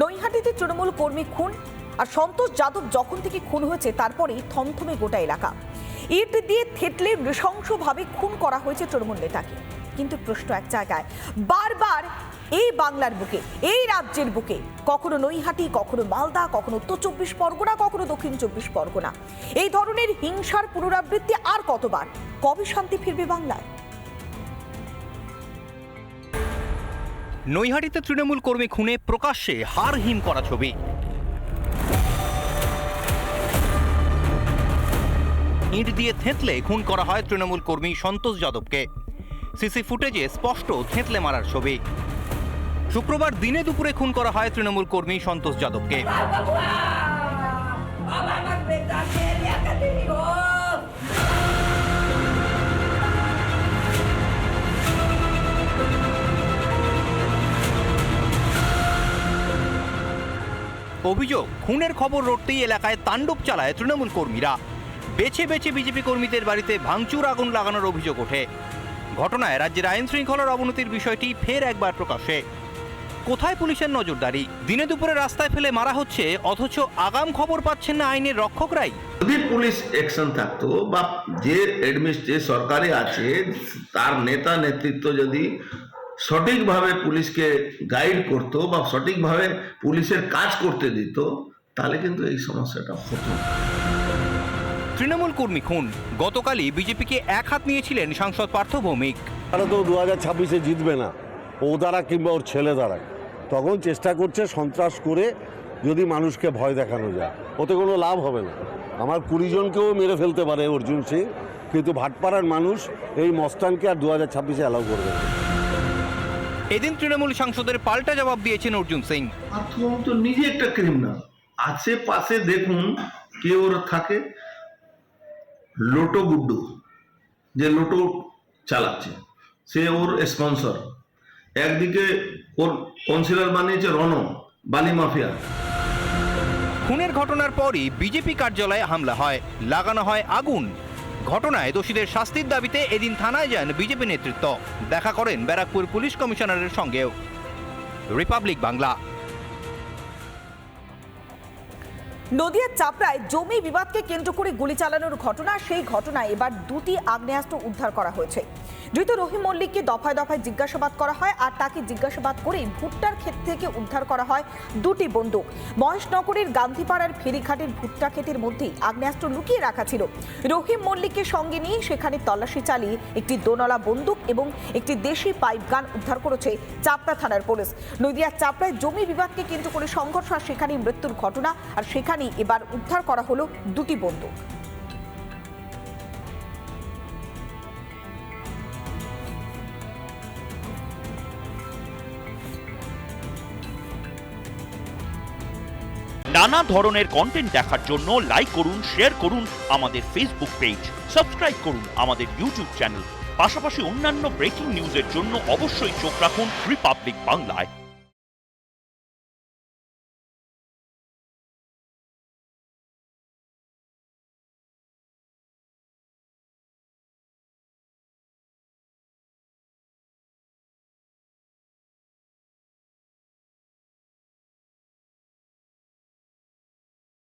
নৈহাটিতে তৃণমূল কর্মী খুন আর সন্তোষ যাদব যখন থেকে খুন হয়েছে, তারপরেই থমথমে গোটা এলাকা। ইট দিয়ে থেতলে নৃশংসভাবে খুন করা হয়েছে তৃণমূল নেতাকে। কিন্তু প্রশ্ন এক জায়গায়, বারবার এই বাংলার বুকে, এই রাজ্যের বুকে, কখনো নৈহাটি, কখনো মালদা, কখনো উত্তর চব্বিশ পরগনা, কখনো দক্ষিণ চব্বিশ পরগনা। এই ধরনের হিংসার পুনরাবৃত্তি আর কতবার? কবে শান্তি ফিরবে বাংলায়? নৈহাটিতে তৃণমূল কর্মী খুনে প্রকাশ্যে হার হিম করা ছবি ইট দিয়ে থেঁতলে খুন করা হয় তৃণমূল কর্মী সন্তোষ যাদবকে সিসি ফুটেজে স্পষ্ট থেঁতলে মারার ছবি শুক্রবার দিনে দুপুরে খুন করা হয় তৃণমূল কর্মী সন্তোষ যাদবকে অভিযোগ, খুনের খবর রটতেই এলাকায় তাণ্ডব চালায় তৃণমূল কর্মীরা। বেছে বেছে বিজেপি কর্মীদের বাড়িতে ভাঙচুর, আগুন লাগানোর অভিযোগ ওঠে। ঘটনায় রাজ্যের আইন শৃঙ্খলার অবনতির বিষয়টি ফের একবার প্রকাশে কোথায় পুলিশের নজরদারি? দিনে দুপুরে রাস্তায় ফেলে মারা হচ্ছে, অথচ আগাম খবর পাচ্ছেন না আইনের রক্ষকরাই। যদি পুলিশ অ্যাকশন থাকতো বা যে যে সরকারে আছে, তার নেতা নেতৃত্ব যদি সঠিকভাবে পুলিশকে গাইড করতো বা সঠিকভাবে পুলিশের কাজ করতে দিত তাহলে কিন্তু এই সমস্যাটা হতো। তৃণমূল কর্মী খুন। গতকালই বিজেপিকে এক হাত নিয়েছিলেন সাংসদ পার্থ ভৌমিক। তারা তো দু হাজার ছাব্বিশে জিতবে না। ও দ্বারা কিংবা ওর ছেলে দ্বারা। তখন চেষ্টা করছে সন্ত্রাস করে যদি মানুষকে ভয় দেখানো যায়। ওতে কোনো লাভ হবে না। আমার কুড়ি জনকেও মেরে ফেলতে পারে অর্জুন সিং কিন্তু ভাটপাড়ার মানুষ এই মস্তানকে আর দু হাজার ছাব্বিশে অ্যালাউ করবে না। এদিন তৃণমূল সাংসদের পাল্টা জবাব দিয়েছেন অর্জুন সিং। তো নিজে একটা ক্রিমিনাল আশেপাশে দেখুন কে ওর থাকে। লোটো গুড্ডু যে লোটো চালাচ্ছে সে ওর স্পন্সর একদিকে ওর কাউন্সিলর বানিয়েছে রণ বালি মাফিয়া। খুনের ঘটনার পরই বিজেপি কার্যালয়ে হামলা হয়। লাগানো হয় আগুন। ঘটনায় দোষীদের শাস্তির দাবিতে এদিন থানায় যান বিজেপি নেতৃত্ব। দেখা করেন ব্যারাকপুর পুলিশ কমিশনারের সঙ্গেও। রিপাবলিক বাংলা। নদিয়ার চাপড়ায় জমি বিবাদকে কেন্দ্র করে গুলি চালানোর ঘটনা, সেই ঘটনায় এবার দুটি আগ্নেয়াস্ত্র উদ্ধার করা হয়েছে। ধৃত রহিম মল্লিককে দফায় দফায় জিজ্ঞাসাবাদ করা হয় আর তাকে জিজ্ঞাসাবাদ করেই ভুট্টার ক্ষেত থেকে উদ্ধার করা হয় দুটি বন্দুক। মহেশনগরের গান্ধীপাড়ার ফেরিঘাটের ভুট্টা ক্ষেতের মধ্যেই আগ্নেয়াস্ত্র লুকিয়ে রাখা ছিল। রহিম মল্লিককে সঙ্গে নিয়ে সেখানে তল্লাশি চালিয়ে একটি দোনলা বন্দুক এবং একটি দেশি পাইপ গান উদ্ধার করেছে চাপড়া থানার পুলিশ। নদিয়ার চাপড়ায় জমি বিবাদকে কেন্দ্র করে সংঘর্ষ, আর সেখানেই মৃত্যুর ঘটনা, আর সেখানেই এবার উদ্ধার করা হলো দুটি বন্দুক। নানা ধরনের কন্টেন্ট দেখার জন্য লাইক করুন শেয়ার করুন আমাদের ফেসবুক পেজ সাবস্ক্রাইব করুন আমাদের ইউটিউব চ্যানেল পাশাপাশি অন্যান্য ব্রেকিং নিউজের জন্য অবশ্যই চোখ রাখুন রিপাবলিক বাংলায়